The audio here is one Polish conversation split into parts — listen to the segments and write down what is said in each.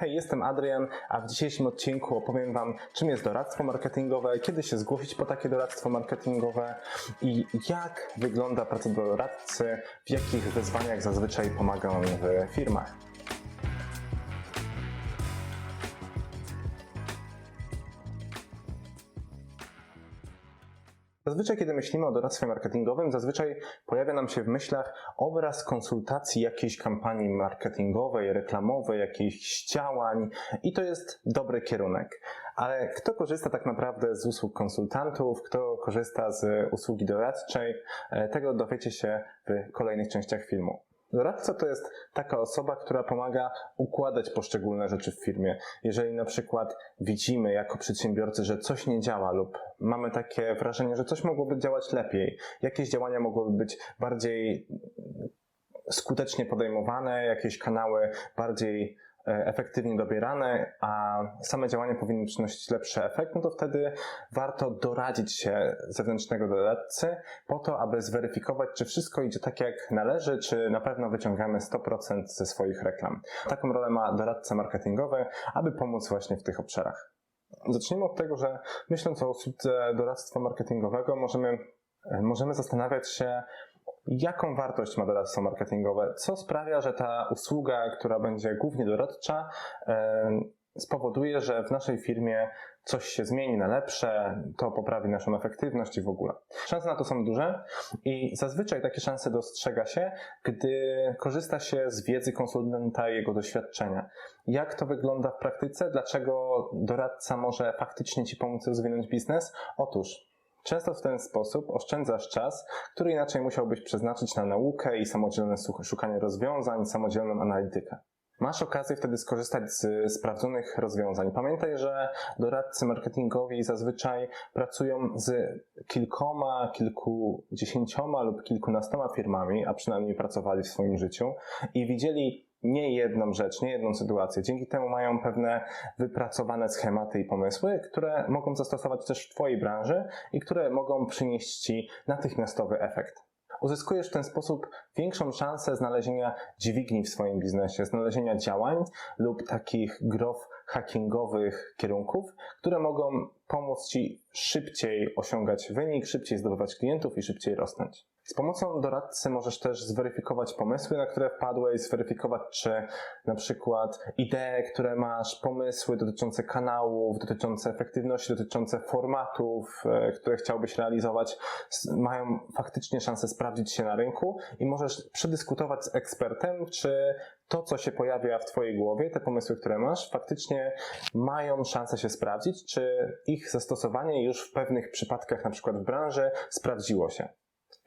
Hej, jestem Adrian, a w dzisiejszym odcinku opowiem Wam, czym jest doradztwo marketingowe, kiedy się zgłosić po takie doradztwo marketingowe i jak wygląda praca doradcy, w jakich wyzwaniach zazwyczaj pomaga on w firmach. Zazwyczaj, kiedy myślimy o doradztwie marketingowym, zazwyczaj pojawia nam się w myślach obraz konsultacji jakiejś kampanii marketingowej, reklamowej, jakichś działań i to jest dobry kierunek. Ale kto korzysta tak naprawdę z usług konsultantów, kto korzysta z usługi doradczej, e, tego dowiecie się w kolejnych częściach filmu. Doradca to jest taka osoba, która pomaga układać poszczególne rzeczy w firmie. Jeżeli na przykład widzimy jako przedsiębiorcy, że coś nie działa lub mamy takie wrażenie, że coś mogłoby działać lepiej, jakieś działania mogłyby być bardziej skutecznie podejmowane, jakieś kanały bardziej efektywnie dobierane, a same działania powinny przynosić lepszy efekt, no to wtedy warto doradzić się zewnętrznego doradcy po to, aby zweryfikować, czy wszystko idzie tak jak należy, czy na pewno wyciągamy 100% ze swoich reklam. Taką rolę ma doradca marketingowy, aby pomóc właśnie w tych obszarach. Zacznijmy od tego, że myśląc o usłudze doradztwa marketingowego, możemy, e, możemy zastanawiać się, jaką wartość ma doradztwo marketingowe, co sprawia, że ta usługa, która będzie głównie doradcza, spowoduje, że w naszej firmie coś się zmieni na lepsze, to poprawi naszą efektywność i w ogóle. Szanse na to są duże i zazwyczaj takie szanse dostrzega się, gdy korzysta się z wiedzy konsultanta i jego doświadczenia. Jak to wygląda w praktyce? Dlaczego doradca może faktycznie Ci pomóc rozwinąć biznes? Otóż Często w ten sposób oszczędzasz czas, który inaczej musiałbyś przeznaczyć na naukę i samodzielne szukanie rozwiązań, samodzielną analitykę. Masz okazję wtedy skorzystać z sprawdzonych rozwiązań. Pamiętaj, że doradcy marketingowi zazwyczaj pracują z kilkoma, kilkudziesięcioma lub kilkunastoma firmami, a przynajmniej pracowali w swoim życiu i widzieli nie jedną rzecz, nie jedną sytuację. Dzięki temu mają pewne wypracowane schematy i pomysły, które mogą zastosować też w Twojej branży i które mogą przynieść Ci natychmiastowy efekt. Uzyskujesz w ten sposób większą szansę znalezienia dźwigni w swoim biznesie, znalezienia działań lub takich grow hackingowych kierunków, które mogą pomóc Ci szybciej osiągać wynik, szybciej zdobywać klientów i szybciej rosnąć. Z pomocą doradcy możesz też zweryfikować pomysły, na które wpadłeś, zweryfikować, czy na przykład idee, które masz, pomysły dotyczące kanałów, dotyczące efektywności, dotyczące formatów, e, które chciałbyś realizować, mają faktycznie szansę sprawdzić się na rynku i możesz przedyskutować z ekspertem, czy to, co się pojawia w Twojej głowie, te pomysły, które masz, faktycznie mają szansę się sprawdzić, czy ich zastosowanie już w pewnych przypadkach, na przykład w branży, sprawdziło się.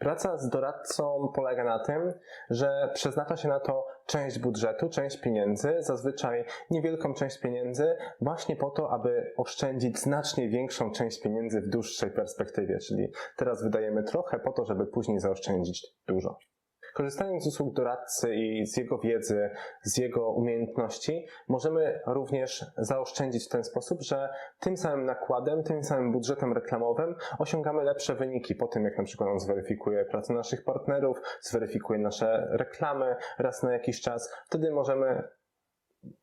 Praca z doradcą polega na tym, że przeznacza się na to część budżetu, część pieniędzy, zazwyczaj niewielką część pieniędzy, właśnie po to, aby oszczędzić znacznie większą część pieniędzy w dłuższej perspektywie, czyli teraz wydajemy trochę po to, żeby później zaoszczędzić dużo. Korzystając z usług doradcy i z jego wiedzy, z jego umiejętności, możemy również zaoszczędzić w ten sposób, że tym samym nakładem, tym samym budżetem reklamowym osiągamy lepsze wyniki po tym, jak na przykład on zweryfikuje pracę naszych partnerów, zweryfikuje nasze reklamy raz na jakiś czas. Wtedy możemy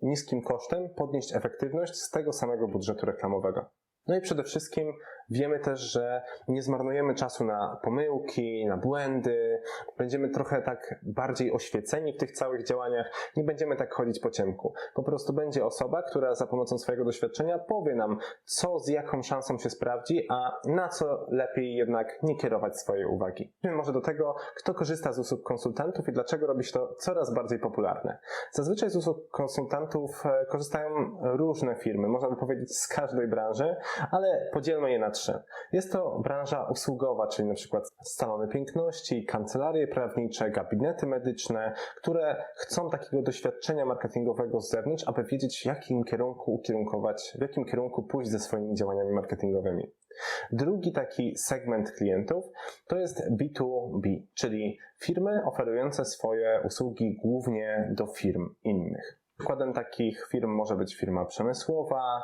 niskim kosztem podnieść efektywność z tego samego budżetu reklamowego. No i przede wszystkim wiemy też, że nie zmarnujemy czasu na pomyłki, na błędy, będziemy trochę tak bardziej oświeceni w tych całych działaniach, nie będziemy tak chodzić po ciemku. Po prostu będzie osoba, która za pomocą swojego doświadczenia powie nam, co z jaką szansą się sprawdzi, a na co lepiej jednak nie kierować swojej uwagi. Może do tego, kto korzysta z usług konsultantów i dlaczego robi się to coraz bardziej popularne. Zazwyczaj z usług konsultantów e, korzystają różne firmy, można by powiedzieć z każdej branży, ale podzielmy je na trzy. Jest to branża usługowa, czyli na przykład salony piękności, kancelarie prawnicze, gabinety medyczne, które chcą takiego doświadczenia marketingowego z zewnątrz, aby wiedzieć w jakim kierunku ukierunkować, w jakim kierunku pójść ze swoimi działaniami marketingowymi. Drugi taki segment klientów to jest B2B, czyli firmy oferujące swoje usługi głównie do firm innych. Przykładem takich firm może być firma przemysłowa,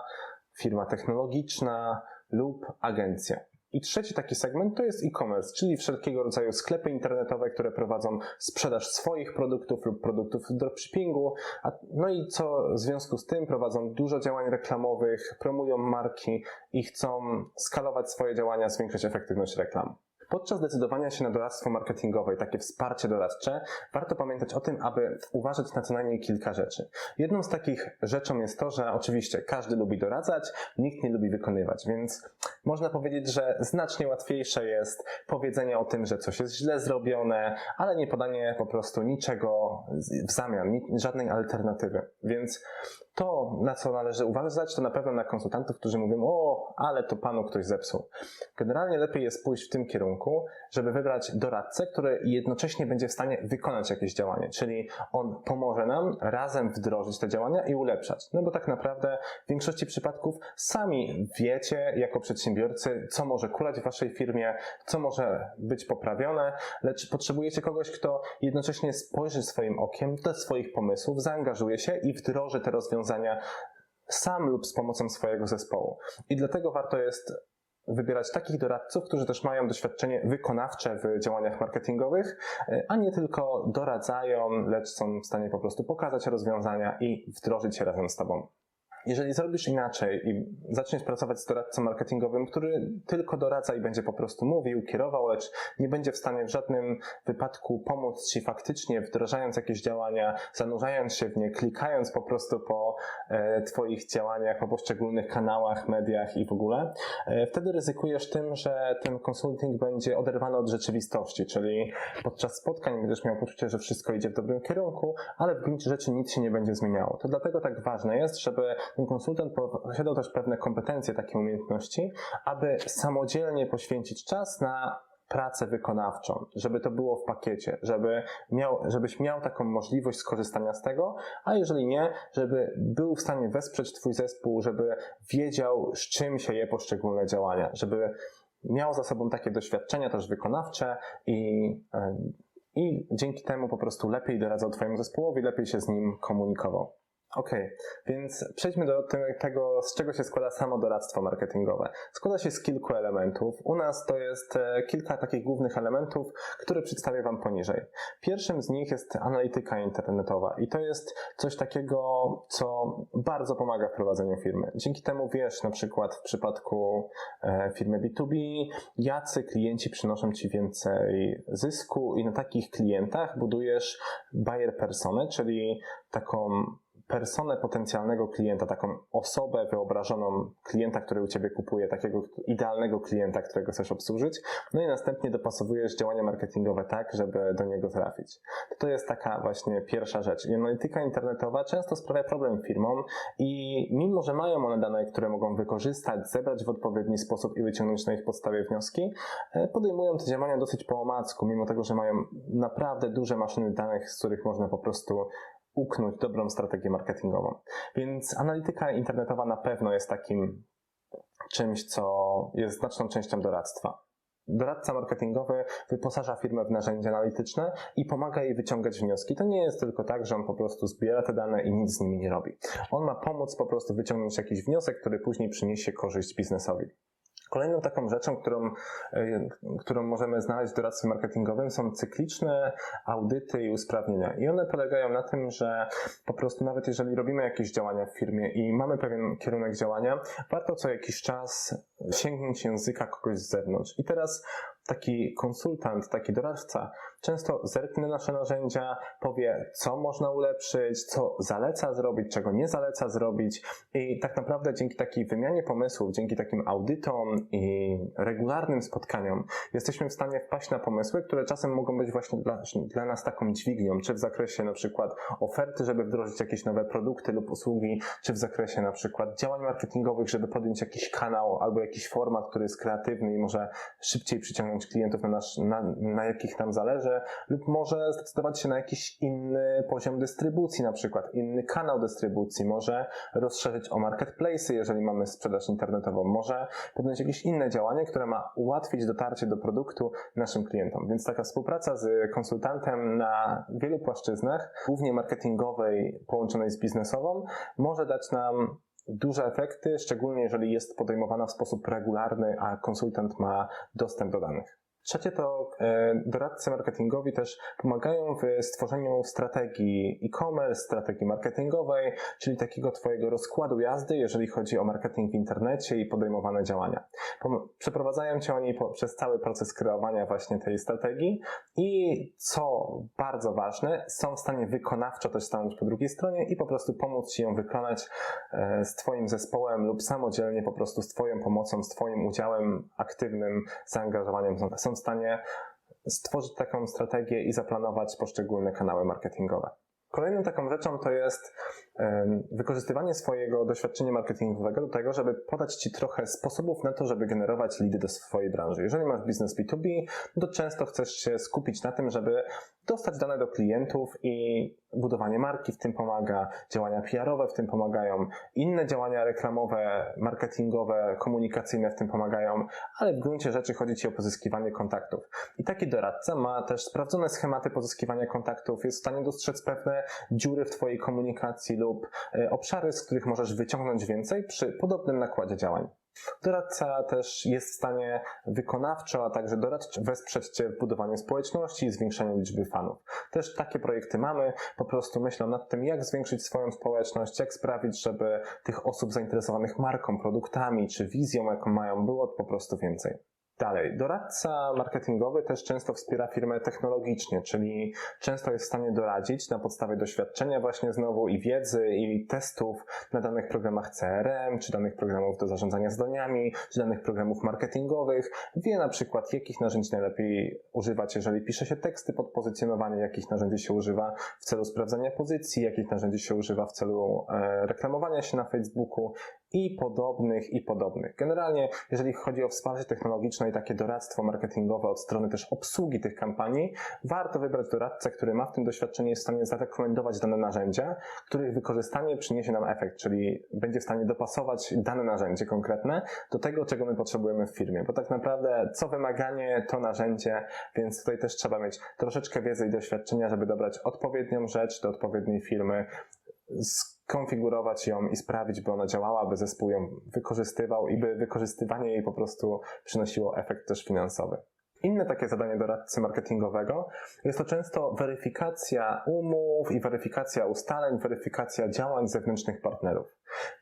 firma technologiczna lub agencja. I trzeci taki segment to jest e-commerce, czyli wszelkiego rodzaju sklepy internetowe, które prowadzą sprzedaż swoich produktów lub produktów dropshippingu, no i co w związku z tym prowadzą dużo działań reklamowych, promują marki i chcą skalować swoje działania, zwiększać efektywność reklam. Podczas decydowania się na doradztwo marketingowe i takie wsparcie doradcze, warto pamiętać o tym, aby uważać na co najmniej kilka rzeczy. Jedną z takich rzeczą jest to, że oczywiście każdy lubi doradzać, nikt nie lubi wykonywać, więc można powiedzieć, że znacznie łatwiejsze jest powiedzenie o tym, że coś jest źle zrobione, ale nie podanie po prostu niczego w zamian, żadnej alternatywy. Więc to, na co należy uważać, to na pewno na konsultantów, którzy mówią, o, ale to panu ktoś zepsuł. Generalnie lepiej jest pójść w tym kierunku, żeby wybrać doradcę, który jednocześnie będzie w stanie wykonać jakieś działanie, czyli on pomoże nam razem wdrożyć te działania i ulepszać. No bo tak naprawdę w większości przypadków sami wiecie jako przedsiębiorcy, co może kulać w waszej firmie, co może być poprawione, lecz potrzebujecie kogoś, kto jednocześnie spojrzy swoim okiem do swoich pomysłów, zaangażuje się i wdroży te rozwiązania sam lub z pomocą swojego zespołu. I dlatego warto jest wybierać takich doradców, którzy też mają doświadczenie wykonawcze w działaniach marketingowych, e, a nie tylko doradzają, lecz są w stanie po prostu pokazać rozwiązania i wdrożyć się razem z Tobą. Jeżeli zrobisz inaczej i zaczniesz pracować z doradcą marketingowym, który tylko doradza i będzie po prostu mówił, kierował, lecz nie będzie w stanie w żadnym wypadku pomóc Ci faktycznie, wdrażając jakieś działania, zanurzając się w nie, klikając po prostu po e, Twoich działaniach, po poszczególnych kanałach, mediach i w ogóle, e, wtedy ryzykujesz tym, że ten konsulting będzie oderwany od rzeczywistości, czyli podczas spotkań będziesz miał poczucie, że wszystko idzie w dobrym kierunku, ale w gruncie rzeczy nic się nie będzie zmieniało. To dlatego tak ważne jest, żeby ten konsultant posiadał też pewne kompetencje, takie umiejętności, aby samodzielnie poświęcić czas na pracę wykonawczą, żeby to było w pakiecie, żeby miał, żebyś miał taką możliwość skorzystania z tego, a jeżeli nie, żeby był w stanie wesprzeć Twój zespół, żeby wiedział, z czym się je poszczególne działania, żeby miał za sobą takie doświadczenia też wykonawcze i, e, i dzięki temu po prostu lepiej doradzał Twojemu zespołowi, lepiej się z nim komunikował. Okej, okay, więc przejdźmy do tego, z czego się składa samo doradztwo marketingowe. Składa się z kilku elementów. U nas to jest e, kilka takich głównych elementów, które przedstawię Wam poniżej. Pierwszym z nich jest analityka internetowa i to jest coś takiego, co bardzo pomaga w prowadzeniu firmy. Dzięki temu wiesz, na przykład w przypadku e, firmy B2B, jacy klienci przynoszą Ci więcej zysku i na takich klientach budujesz buyer personę, czyli taką personę potencjalnego klienta, taką osobę wyobrażoną klienta, który u Ciebie kupuje, takiego idealnego klienta, którego chcesz obsłużyć, no i następnie dopasowujesz działania marketingowe tak, żeby do niego trafić. To jest taka właśnie pierwsza rzecz. I analityka internetowa często sprawia problem firmom i mimo, że mają one dane, które mogą wykorzystać, zebrać w odpowiedni sposób i wyciągnąć na ich podstawie wnioski, e, podejmują te działania dosyć po omacku, mimo tego, że mają naprawdę duże maszyny danych, z których można po prostu uknąć dobrą strategię marketingową. Więc analityka internetowa na pewno jest takim czymś, co jest znaczną częścią doradztwa. Doradca marketingowy wyposaża firmę w narzędzia analityczne i pomaga jej wyciągać wnioski. To nie jest tylko tak, że on po prostu zbiera te dane i nic z nimi nie robi. On ma pomóc po prostu wyciągnąć jakiś wniosek, który później przyniesie korzyść biznesowi. Kolejną taką rzeczą, którą, e, którą możemy znaleźć w doradztwie marketingowym są cykliczne audyty i usprawnienia. I one polegają na tym, że po prostu nawet jeżeli robimy jakieś działania w firmie i mamy pewien kierunek działania, warto co jakiś czas sięgnąć języka kogoś z zewnątrz. I teraz taki konsultant, taki doradca często zerknie nasze narzędzia, powie, co można ulepszyć, co zaleca zrobić, czego nie zaleca zrobić i tak naprawdę dzięki takiej wymianie pomysłów, dzięki takim audytom i regularnym spotkaniom jesteśmy w stanie wpaść na pomysły, które czasem mogą być właśnie dla, dla nas taką dźwignią, czy w zakresie na przykład oferty, żeby wdrożyć jakieś nowe produkty lub usługi, czy w zakresie na przykład działań marketingowych, żeby podjąć jakiś kanał albo jakiś format, który jest kreatywny i może szybciej przyciągnąć klientów na, nasz, na, na jakich nam zależy, lub może zdecydować się na jakiś inny poziom dystrybucji, na przykład inny kanał dystrybucji, może rozszerzyć o marketplace, jeżeli mamy sprzedaż internetową, może podjąć jakieś inne działanie, które ma ułatwić dotarcie do produktu naszym klientom. Więc taka współpraca z konsultantem na wielu płaszczyznach, głównie marketingowej, połączonej z biznesową, może dać nam duże efekty, szczególnie jeżeli jest podejmowana w sposób regularny, a konsultant ma dostęp do danych. Trzecie to e, doradcy marketingowi też pomagają w stworzeniu strategii e-commerce, strategii marketingowej, czyli takiego Twojego rozkładu jazdy, jeżeli chodzi o marketing w internecie i podejmowane działania. Przeprowadzają Cię oni przez cały proces kreowania właśnie tej strategii i co bardzo ważne, są w stanie wykonawczo też stanąć po drugiej stronie i po prostu pomóc Ci ją wykonać e, z Twoim zespołem lub samodzielnie po prostu z Twoją pomocą, z Twoim udziałem, aktywnym zaangażowaniem. Są w stanie stworzyć taką strategię i zaplanować poszczególne kanały marketingowe. Kolejną taką rzeczą to jest wykorzystywanie swojego doświadczenia marketingowego do tego, żeby podać Ci trochę sposobów na to, żeby generować lidy do swojej branży. Jeżeli masz biznes B2B, to często chcesz się skupić na tym, żeby dostać dane do klientów i budowanie marki w tym pomaga, działania PR-owe w tym pomagają, inne działania reklamowe, marketingowe, komunikacyjne w tym pomagają, ale w gruncie rzeczy chodzi Ci o pozyskiwanie kontaktów. I taki doradca ma też sprawdzone schematy pozyskiwania kontaktów, jest w stanie dostrzec pewne dziury w Twojej komunikacji lub e, obszary, z których możesz wyciągnąć więcej przy podobnym nakładzie działań. Doradca też jest w stanie wykonawczo, a także doradczo wesprzeć Cię w budowaniu społeczności i zwiększaniu liczby fanów. Też takie projekty mamy, po prostu myślą nad tym, jak zwiększyć swoją społeczność, jak sprawić, żeby tych osób zainteresowanych marką, produktami czy wizją, jaką mają, było po prostu więcej. Dalej, doradca marketingowy też często wspiera firmę technologicznie, czyli często jest w stanie doradzić na podstawie doświadczenia właśnie znowu i wiedzy i testów na danych programach CRM, czy danych programów do zarządzania zdaniami, czy danych programów marketingowych. Wie na przykład, jakich narzędzi najlepiej używać, jeżeli pisze się teksty pod pozycjonowanie, jakich narzędzi się używa w celu sprawdzania pozycji, jakich narzędzi się używa w celu e, reklamowania się na Facebooku i podobnych, i podobnych. Generalnie, jeżeli chodzi o wsparcie technologiczne i takie doradztwo marketingowe od strony też obsługi tych kampanii, warto wybrać doradcę, który ma w tym doświadczenie, jest w stanie zarekomendować dane narzędzia, których wykorzystanie przyniesie nam efekt, czyli będzie w stanie dopasować dane narzędzie konkretne do tego, czego my potrzebujemy w firmie. Bo tak naprawdę co wymaganie, to narzędzie, więc tutaj też trzeba mieć troszeczkę wiedzy i doświadczenia, żeby dobrać odpowiednią rzecz do odpowiedniej firmy, skonfigurować ją i sprawić, by ona działała, by zespół ją wykorzystywał i by wykorzystywanie jej po prostu przynosiło efekt też finansowy. Inne takie zadanie doradcy marketingowego jest to często weryfikacja umów i weryfikacja ustaleń, weryfikacja działań zewnętrznych partnerów.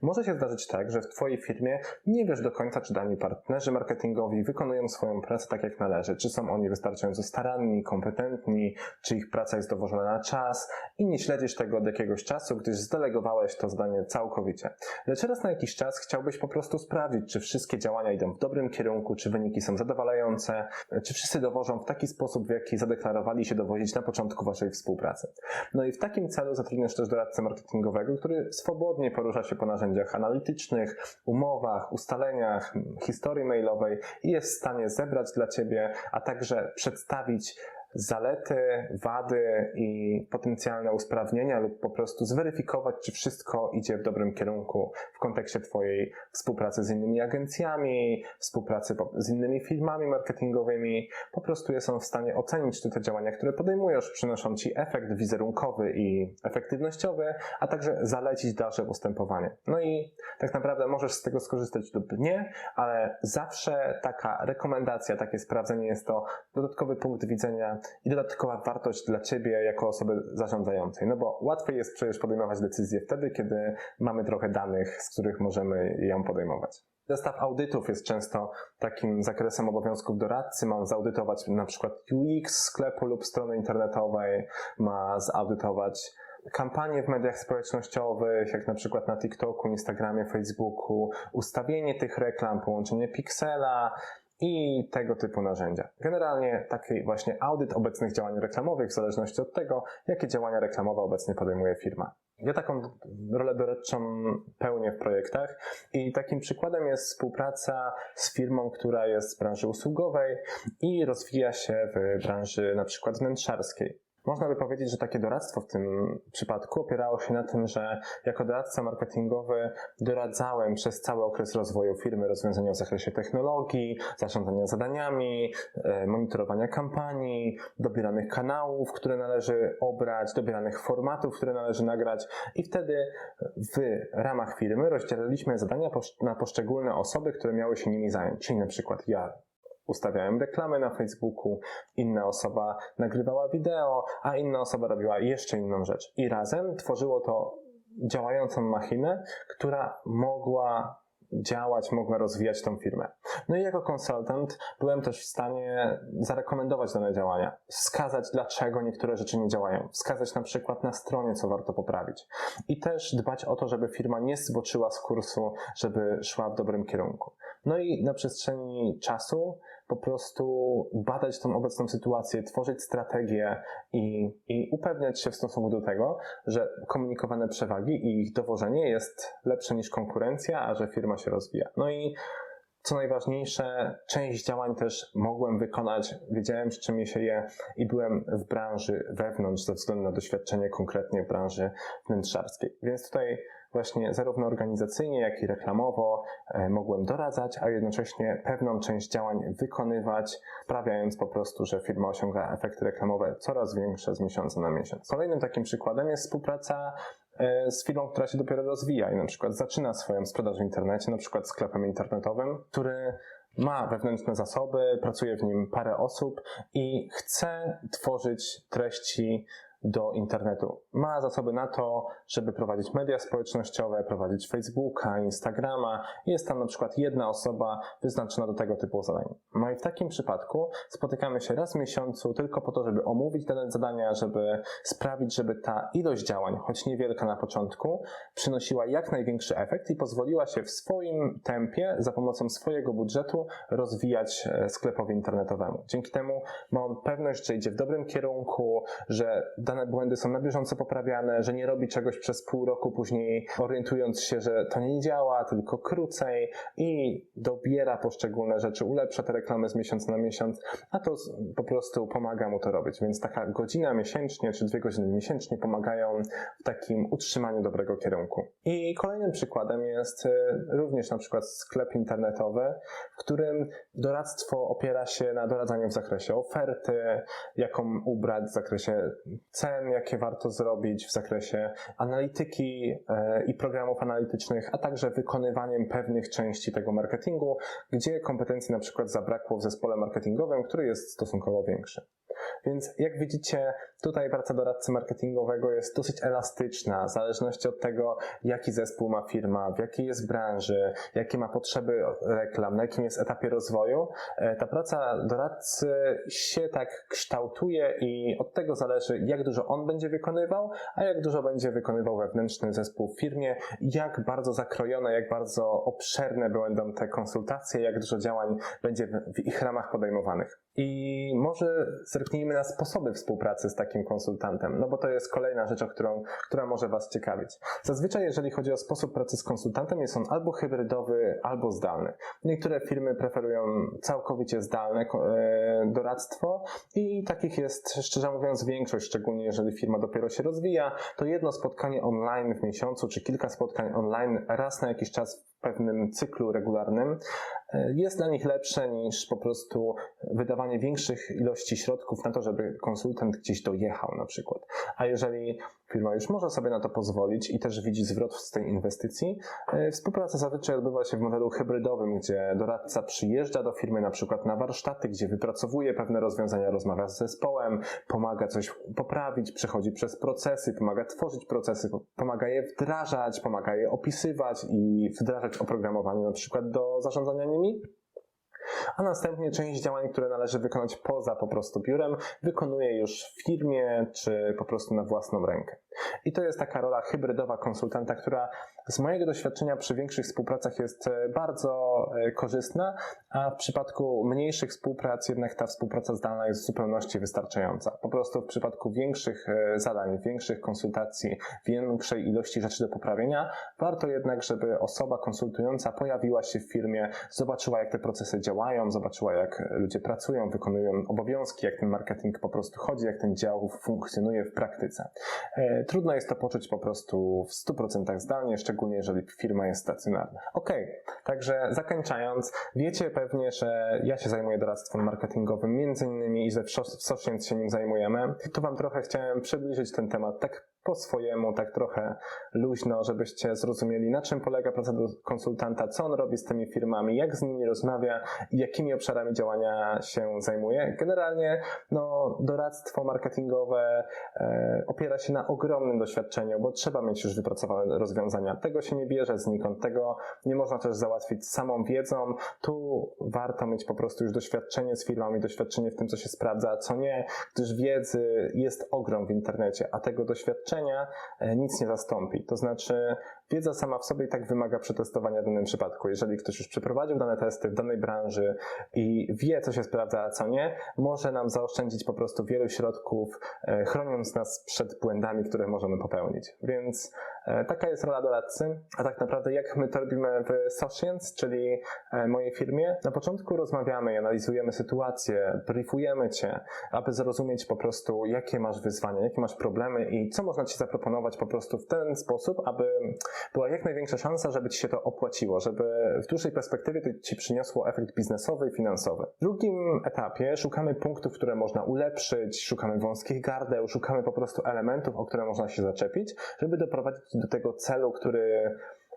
Może się zdarzyć tak, że w Twojej firmie nie wiesz do końca, czy dani partnerzy marketingowi wykonują swoją pracę tak jak należy, czy są oni wystarczająco staranni, kompetentni, czy ich praca jest dowożona na czas i nie śledzisz tego od jakiegoś czasu, gdyż zdelegowałeś to zadanie całkowicie. Lecz raz na jakiś czas chciałbyś po prostu sprawdzić, czy wszystkie działania idą w dobrym kierunku, czy wyniki są zadowalające, czy wszyscy dowożą w taki sposób, w jaki zadeklarowali się dowozić na początku Waszej współpracy. No i w takim celu zatrudniasz też doradcę marketingowego, który swobodnie porusza się po narzędziach analitycznych, umowach, ustaleniach, historii mailowej i jest w stanie zebrać dla Ciebie, a także przedstawić zalety, wady i potencjalne usprawnienia lub po prostu zweryfikować, czy wszystko idzie w dobrym kierunku w kontekście Twojej współpracy z innymi agencjami, współpracy z innymi firmami marketingowymi. Po prostu są w stanie ocenić, czy te działania, które podejmujesz, przynoszą Ci efekt wizerunkowy i efektywnościowy, a także zalecić dalsze postępowanie. No i tak naprawdę możesz z tego skorzystać lub nie, ale zawsze taka rekomendacja, takie sprawdzenie jest to dodatkowy punkt widzenia i dodatkowa wartość dla Ciebie jako osoby zarządzającej. No bo łatwiej jest przecież podejmować decyzje wtedy, kiedy mamy trochę danych, z których możemy ją podejmować. Zestaw audytów jest często takim zakresem obowiązków doradcy. Ma zaudytować na przykład UX sklepu lub strony internetowej, ma zaudytować kampanie w mediach społecznościowych, jak na przykład na TikToku, Instagramie, Facebooku, ustawienie tych reklam, połączenie piksela, i tego typu narzędzia. Generalnie taki właśnie audyt obecnych działań reklamowych w zależności od tego, jakie działania reklamowe obecnie podejmuje firma. Ja taką rolę doradczą pełnię w projektach i takim przykładem jest współpraca z firmą, która jest z branży usługowej i rozwija się w branży na przykład wnętrzarskiej. Można by powiedzieć, że takie doradztwo w tym przypadku opierało się na tym, że jako doradca marketingowy doradzałem przez cały okres rozwoju firmy rozwiązania w zakresie technologii, zarządzania zadaniami, e, monitorowania kampanii, dobieranych kanałów, które należy obrać, dobieranych formatów, które należy nagrać. I wtedy w ramach firmy rozdzieliliśmy zadania na poszczególne osoby, które miały się nimi zająć, czyli na przykład ja ustawiałem reklamy na Facebooku, inna osoba nagrywała wideo, a inna osoba robiła jeszcze inną rzecz. I razem tworzyło to działającą machinę, która mogła działać, mogła rozwijać tą firmę. No i jako konsultant byłem też w stanie zarekomendować dane działania, wskazać dlaczego niektóre rzeczy nie działają, wskazać na przykład na stronie, co warto poprawić i też dbać o to, żeby firma nie zboczyła z kursu, żeby szła w dobrym kierunku. No i na przestrzeni czasu po prostu badać tą obecną sytuację, tworzyć strategię i, i upewniać się w stosunku do tego, że komunikowane przewagi i ich dowożenie jest lepsze niż konkurencja, a że firma się rozwija. No i co najważniejsze, część działań też mogłem wykonać, wiedziałem z czym się je i byłem w branży wewnątrz ze względu na doświadczenie konkretnie w branży wnętrzarskiej. Więc tutaj właśnie zarówno organizacyjnie, jak i reklamowo e, mogłem doradzać, a jednocześnie pewną część działań wykonywać, sprawiając po prostu, że firma osiąga efekty reklamowe coraz większe z miesiąca na miesiąc. Kolejnym takim przykładem jest współpraca e, z firmą, która się dopiero rozwija i na przykład zaczyna swoją sprzedaż w internecie, na przykład sklepem internetowym, który ma wewnętrzne zasoby, pracuje w nim parę osób i chce tworzyć treści do internetu. Ma zasoby na to, żeby prowadzić media społecznościowe, prowadzić Facebooka, Instagrama. Jest tam na przykład jedna osoba wyznaczona do tego typu zadań. No i w takim przypadku spotykamy się raz w miesiącu tylko po to, żeby omówić dane zadania, żeby sprawić, żeby ta ilość działań, choć niewielka na początku, przynosiła jak największy efekt i pozwoliła się w swoim tempie, za pomocą swojego budżetu, rozwijać e, sklepowi internetowemu. Dzięki temu ma on pewność, że idzie w dobrym kierunku, że dane błędy są na bieżąco poprawiane, że nie robi czegoś przez pół roku, później orientując się, że to nie działa, tylko krócej i dobiera poszczególne rzeczy, ulepsza te reklamy z miesiąca na miesiąc, a to po prostu pomaga mu to robić. Więc taka godzina miesięcznie czy dwie godziny miesięcznie pomagają w takim utrzymaniu dobrego kierunku. I kolejnym przykładem jest y, również na przykład sklep internetowy, w którym doradztwo opiera się na doradzaniu w zakresie oferty, jaką ubrać w zakresie cen, jakie warto zrobić w zakresie analityki e, i programów analitycznych, a także wykonywaniem pewnych części tego marketingu, gdzie kompetencji na przykład zabrakło w zespole marketingowym, który jest stosunkowo większy. Więc jak widzicie, tutaj praca doradcy marketingowego jest dosyć elastyczna, w zależności od tego, jaki zespół ma firma, w jakiej jest branży, jakie ma potrzeby reklam, na jakim jest etapie rozwoju. E, ta praca doradcy się tak kształtuje i od tego zależy, jak dużo on będzie wykonywał, a jak dużo będzie wykonywał wewnętrzny zespół w firmie, jak bardzo zakrojone, jak bardzo obszerne będą te konsultacje, jak dużo działań będzie w ich ramach podejmowanych. I może zerknijmy na sposoby współpracy z takim konsultantem, no bo to jest kolejna rzecz, o którą, która może Was ciekawić. Zazwyczaj, jeżeli chodzi o sposób pracy z konsultantem, jest on albo hybrydowy, albo zdalny. Niektóre firmy preferują całkowicie zdalne e, doradztwo i takich jest, szczerze mówiąc, większość, szczególnie jeżeli firma dopiero się rozwija, to jedno spotkanie online w miesiącu, czy kilka spotkań online raz na jakiś czas pewnym cyklu regularnym e, jest dla nich lepsze niż po prostu wydawanie większych ilości środków na to, żeby konsultant gdzieś dojechał na przykład. A jeżeli firma już może sobie na to pozwolić i też widzi zwrot z tej inwestycji, e, współpraca zazwyczaj odbywa się w modelu hybrydowym, gdzie doradca przyjeżdża do firmy na przykład na warsztaty, gdzie wypracowuje pewne rozwiązania, rozmawia z zespołem, pomaga coś poprawić, przechodzi przez procesy, pomaga tworzyć procesy, pomaga je wdrażać, pomaga je opisywać i wdrażać oprogramowanie na przykład do zarządzania nimi a następnie część działań, które należy wykonać poza po prostu biurem, wykonuje już w firmie czy po prostu na własną rękę. I to jest taka rola hybrydowa konsultanta, która z mojego doświadczenia przy większych współpracach jest e, bardzo e, korzystna, a w przypadku mniejszych współprac jednak ta współpraca zdalna jest w zupełności wystarczająca. Po prostu w przypadku większych e, zadań, większych konsultacji, większej ilości rzeczy do poprawienia, warto jednak, żeby osoba konsultująca pojawiła się w firmie, zobaczyła jak te procesy działają, działają, zobaczyła jak ludzie pracują, wykonują obowiązki, jak ten marketing po prostu chodzi, jak ten dział funkcjonuje w praktyce. E, Trudno jest to poczuć po prostu w 100% zdalnie, szczególnie jeżeli firma jest stacjonarna. Okej, także zakończając, wiecie pewnie, że ja się zajmuję doradztwem marketingowym między innymi i że w Soscience się nim zajmujemy. Tu Wam trochę chciałem przybliżyć ten temat tak po swojemu, tak trochę luźno, żebyście zrozumieli, na czym polega praca konsultanta, co on robi z tymi firmami, jak z nimi rozmawia i jakimi obszarami działania się zajmuje. Generalnie no, doradztwo marketingowe e, opiera się na ogromnym doświadczeniu, bo trzeba mieć już wypracowane rozwiązania. Tego się nie bierze znikąd, tego nie można też załatwić samą wiedzą. Tu warto mieć po prostu już doświadczenie z firmami, doświadczenie w tym, co się sprawdza, a co nie, gdyż wiedzy jest ogrom w internecie, a tego doświadczenia e, nic nie zastąpi. To znaczy, wiedza sama w sobie i tak wymaga przetestowania w danym przypadku. Jeżeli ktoś już przeprowadził dane testy w danej branży i wie, co się sprawdza, a co nie, może nam zaoszczędzić po prostu wielu środków, e, chroniąc nas przed błędami, które możemy popełnić. Więc e, taka jest rola doradcy. A tak naprawdę, jak my to robimy w Soscience, czyli e, mojej firmie, na początku rozmawiamy i analizujemy sytuację, briefujemy Cię, aby zrozumieć po prostu, jakie masz wyzwania, jakie masz problemy i co można Ci zaproponować po prostu w ten sposób, aby była jak największa szansa, żeby Ci się to opłaciło, żeby w dłuższej perspektywie to Ci przyniosło efekt biznesowy i finansowy. W drugim etapie szukamy punktów, które można ulepszyć, szukamy wąskich gardeł, szukamy po prostu elementów, o które można się zaczepić, żeby doprowadzić do tego celu, który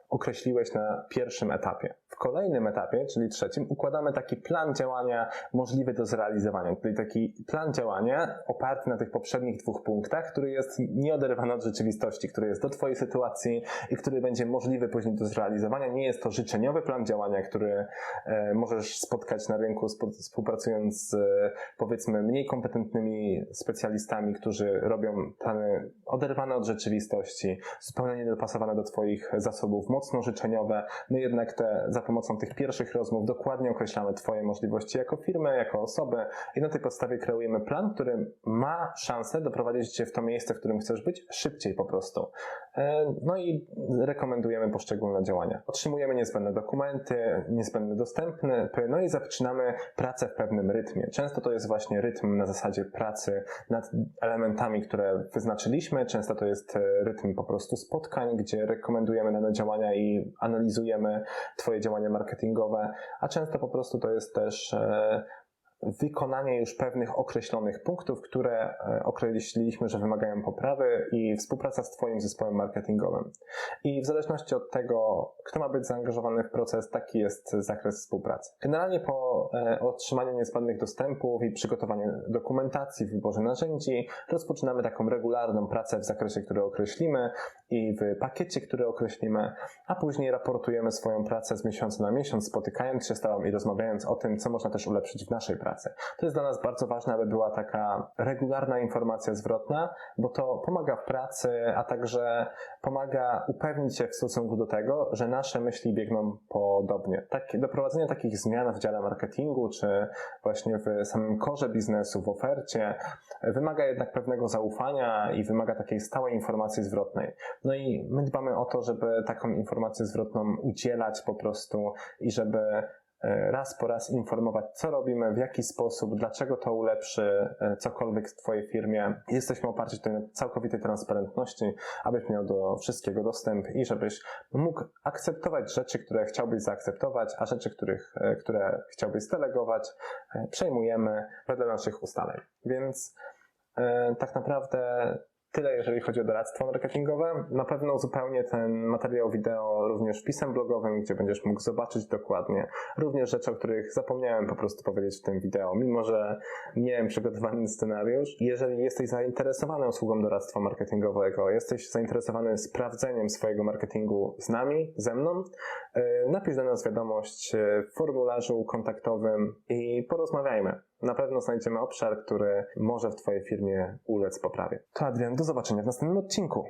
określiłeś na pierwszym etapie. W kolejnym etapie, czyli trzecim, układamy taki plan działania możliwy do zrealizowania, czyli taki plan działania oparty na tych poprzednich dwóch punktach, który jest nieoderwany od rzeczywistości, który jest do Twojej sytuacji i który będzie możliwy później do zrealizowania. Nie jest to życzeniowy plan działania, który e, możesz spotkać na rynku współpracując z powiedzmy mniej kompetentnymi specjalistami, którzy robią plany oderwane od rzeczywistości, zupełnie niedopasowane do Twoich zasobów, mocno życzeniowe. My jednak te, za pomocą tych pierwszych rozmów dokładnie określamy Twoje możliwości jako firmy, jako osoby i na tej podstawie kreujemy plan, który ma szansę doprowadzić Cię w to miejsce, w którym chcesz być, szybciej po prostu. E, No i rekomendujemy poszczególne działania. Otrzymujemy niezbędne dokumenty, niezbędny dostępny, no i zaczynamy pracę w pewnym rytmie. Często to jest właśnie rytm na zasadzie pracy nad elementami, które wyznaczyliśmy. Często to jest e, rytm po prostu spotkań, gdzie rekomendujemy dane działania i analizujemy Twoje działania marketingowe, a często po prostu to jest też e, wykonanie już pewnych określonych punktów, które e, określiliśmy, że wymagają poprawy i współpraca z Twoim zespołem marketingowym. I w zależności od tego, kto ma być zaangażowany w proces, taki jest zakres współpracy. Generalnie po e, otrzymaniu niezbędnych dostępów i przygotowaniu dokumentacji, wyborze narzędzi, rozpoczynamy taką regularną pracę w zakresie, który określimy i w pakiecie, który określimy, a później raportujemy swoją pracę z miesiąca na miesiąc, spotykając się z Tobą i rozmawiając o tym, co można też ulepszyć w naszej pracy. To jest dla nas bardzo ważne, aby była taka regularna informacja zwrotna, bo to pomaga w pracy, a także pomaga upewnić się w stosunku do tego, że nasze myśli biegną podobnie. Takie, doprowadzenie takich zmian w dziale marketingu, czy właśnie w samym korze biznesu, w ofercie, wymaga jednak pewnego zaufania i wymaga takiej stałej informacji zwrotnej. No i my dbamy o to, żeby taką informację zwrotną udzielać po prostu i żeby raz po raz informować, co robimy, w jaki sposób, dlaczego to ulepszy e, cokolwiek w Twojej firmie. Jesteśmy oparci tutaj na całkowitej transparentności, abyś miał do wszystkiego dostęp i żebyś mógł akceptować rzeczy, które chciałbyś zaakceptować, a rzeczy, których, e, które chciałbyś zdelegować, e, przejmujemy wedle naszych ustaleń. Więc e, tak naprawdę Tyle, jeżeli chodzi o doradztwo marketingowe. Na pewno uzupełnię ten materiał wideo również wpisem blogowym, gdzie będziesz mógł zobaczyć dokładnie również rzeczy, o których zapomniałem po prostu powiedzieć w tym wideo, mimo że miałem przygotowany scenariusz. Jeżeli jesteś zainteresowany usługą doradztwa marketingowego, jesteś zainteresowany sprawdzeniem swojego marketingu z nami, ze mną, yy, napisz do nas wiadomość yy, w formularzu kontaktowym i porozmawiajmy. Na pewno znajdziemy obszar, który może w Twojej firmie ulec poprawie. To Adrian, do zobaczenia w następnym odcinku.